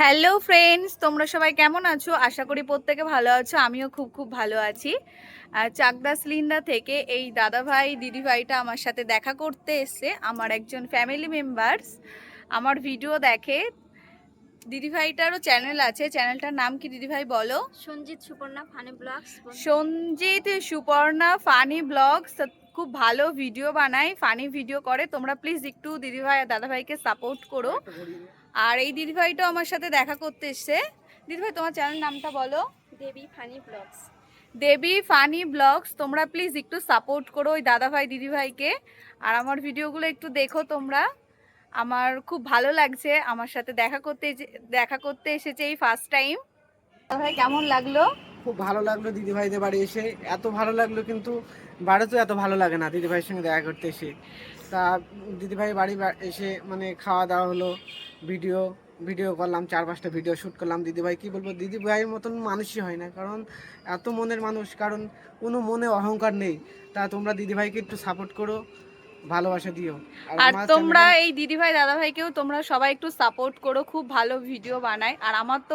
Hello friends তোমরা সবাই কেমন আছো? আশা করি প্রত্যেকে ভালো আছো। আমিও খুব খুব ভালো আছি। চাকদা সিলিন্ডা থেকে এই দাদা ভাই দিদি ভাইটা আমার সাথে দেখা করতে এসছে। আমার একজন ফ্যামিলি মেম্বার্স আমার ভিডিও দেখে। দিদি ভাইটারও চ্যানেল আছে। চ্যানেলটার নাম কি দিদি ভাই বলো? Sanjit Suparna funny blogs. Sanjit Suparna funny blogs. খুব ভালো ভিডিও বানায় ফানি ভিডিও করে। তোমরা প্লিজ একটু দিদিভাই আর দাদাভাইকে সাপোর্ট করো। আর এই দিদিভাইটাও আমার সাথে দেখা করতে এসছে। দিদিভাই তোমার চ্যানেল নামটা বলো। Debi funny blogs. Debi funny blogs তোমরা প্লিজ একটু সাপোর্ট করো ওই দাদাভাই দিদিভাইকে। আর আমার ভিডিওগুলো একটু দেখো তোমরা। আমার খুব ভালো লাগছে আমার সাথে দেখা করতে দেখা করতে এসেছে এই ফার্স্ট টাইম দাদাভাই কেমন লাগল? খুব ভালো লাগল দিদি ভাইদের বাড়ি এসে। এত ভালো লাগল কিন্তু বাড়িতেও এত ভালো লাগে না দিদি ভাইয়ের সঙ্গে দেখা করতে এসে। তা দিদি ভাই বাড়ি এসে মানে খাওয়া দাওয়া হলো। ভিডিও ভিডিও করলাম চার পাঁচটা ভিডিও শ্যুট করলাম। দিদি ভাই কি বলব দিদিভাইয়ের মতন মানুষই হয় না কারণ এত মনের মানুষ কারণ কোনো মনে অহংকার নেই। তা তোমরা দিদিভাইকে একটু সাপোর্ট করো ভালোবাসা দিও। আর তোমরা এই দিদিভাই দাদাভাইকেও তোমরা সবাই একটু সাপোর্ট করো খুব ভালো ভিডিও বানায়। আর আমার তো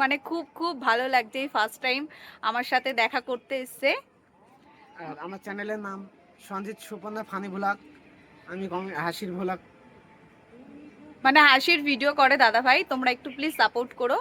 মানে খুব খুব ভালো লাগছে এই ফার্স্ট টাইম আমার সাথে দেখা করতে এসছে। আর আমার চ্যানেলের নাম সঞ্জিত সুপর্ণা ফানি ভোলাক আমি হাসির ভোলাক মানে হাসির ভিডিও করে দাদা ভাই তোমরা একটু প্লিজ সাপোর্ট করো।